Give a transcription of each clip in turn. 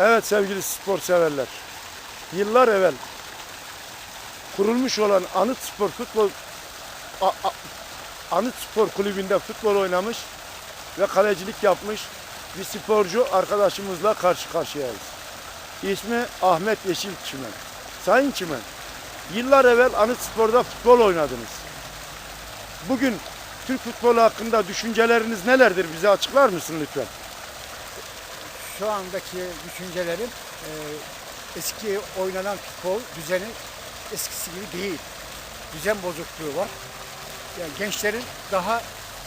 Evet sevgili spor severler. Yıllar evvel kurulmuş olan Anıt Spor Futbol A- A- Anıt Spor Kulübü'nde futbol oynamış ve kalecilik yapmış bir sporcu arkadaşımızla karşı karşıyayız. İsmi Ahmet Yeşil Çimen. Sayın Çimen, yıllar evvel Anıt Spor'da futbol oynadınız. Bugün Türk futbolu hakkında düşünceleriniz nelerdir? Bize açıklar mısın lütfen? Şu andaki düşüncelerim e, eski oynanan futbol düzeni eskisi gibi değil. Düzen bozukluğu var. Yani gençlerin daha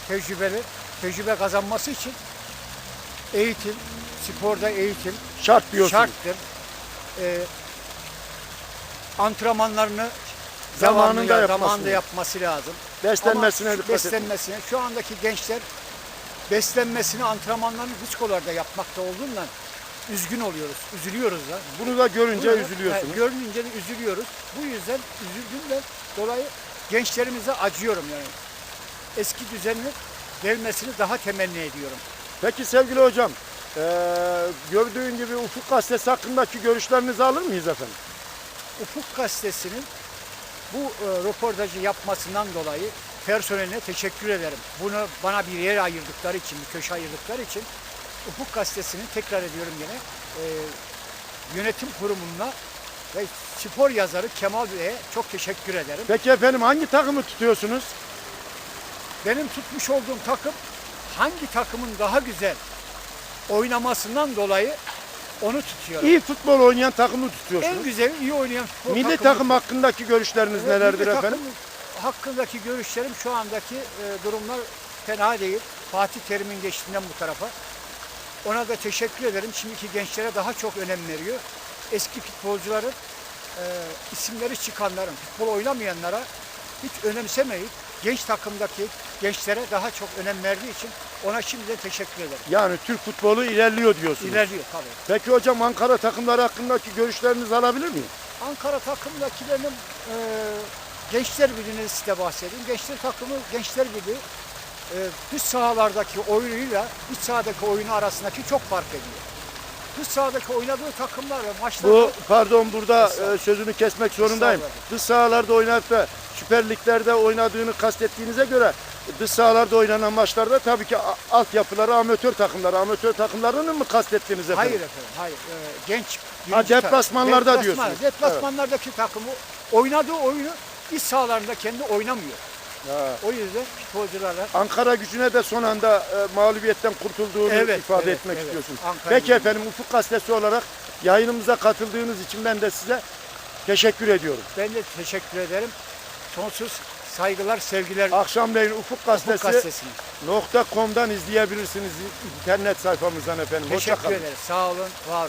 tecrübeli, tecrübe kazanması için eğitim, sporda eğitim Şart diyorsunuz. şarttır. E, antrenmanlarını Zamanında zamanında, yapması zamanında lazım. yapması lazım. Beslenmesine Ama dikkat beslenmesine, şu andaki gençler beslenmesini antrenmanlarını diskolarda yapmakta olduğundan üzgün oluyoruz, üzülüyoruz da. Bunu da görünce Bunu- üzülüyorsunuz. he, görünce de üzülüyoruz. Bu yüzden üzüldüğümden dolayı gençlerimize acıyorum yani. Eski düzenin gelmesini daha temenni ediyorum. Peki sevgili hocam, eee, gördüğün gibi Ufuk Gazetesi hakkındaki görüşlerinizi alır mıyız efendim? Ufuk Gazetesi'nin bu e, röportajı yapmasından dolayı personeline teşekkür ederim. Bunu bana bir yer ayırdıkları için, bir köşe ayırdıkları için Ufuk Gazetesi'nin tekrar ediyorum yine e, yönetim kurumuna ve spor yazarı Kemal Bey'e çok teşekkür ederim. Peki efendim hangi takımı tutuyorsunuz? Benim tutmuş olduğum takım hangi takımın daha güzel oynamasından dolayı onu tutuyorum. İyi futbol oynayan takımı En tutuyorsunuz. güzel, iyi oynayan futbol Milli takımı takım hakkındaki görüşleriniz Evet, nelerdir milli efendim? Hakkındaki görüşlerim şu andaki e, durumlar fena değil. Fatih Terim'in geçtiğinden bu tarafa. Ona da teşekkür ederim. Şimdiki gençlere daha çok önem veriyor. Eski futbolcuların e, isimleri çıkanların, futbol oynamayanlara hiç önemsemeyip genç takımdaki gençlere daha çok önem verdiği için ona şimdiden teşekkür ederim. Yani Türk futbolu ilerliyor diyorsunuz. İlerliyor tabii. Peki hocam Ankara takımları hakkındaki görüşlerinizi alabilir miyim? Ankara takımdakilerinin e, Gençler Birliği'ne size bahsedeyim. Gençler takımı Gençler Birliği e, dış sahalardaki oyunuyla iç sahadaki oyunu arasındaki çok fark ediyor. Dış sahadaki oynadığı takımlar ve maçlarda Bu pardon burada e, sözünü kesmek zorundayım. Dış sahalarda oynayıp da Süper Lig'lerde oynadığını kastettiğinize göre dış sahalarda oynanan maçlarda tabii ki altyapıları amatör takımları, amatör takımlarını mı kastettiniz efendim? hayır efendim, hayır. E, genç Ha, deplasmanlarda Deplasman- diyorsunuz. Deplasmanlardaki takımı oynadığı oyunu iç sahalarında kendi oynamıyor. Ha. O yüzden futbolcularla Ankara gücüne de son anda e, mağlubiyetten kurtulduğunu Evet, ifade evet, etmek evet. istiyorsunuz. Ankara Peki gücü. efendim Ufuk Gazetesi olarak yayınımıza katıldığınız için ben de size teşekkür ediyorum. ben de teşekkür ederim. Sonsuz saygılar, sevgiler Akşamleyin Ufuk Gazetesi Gazetesi'ne. .com'dan izleyebilirsiniz internet sayfamızdan efendim. Hoşça Teşekkür kalın. ederiz. Sağ olun, var olun.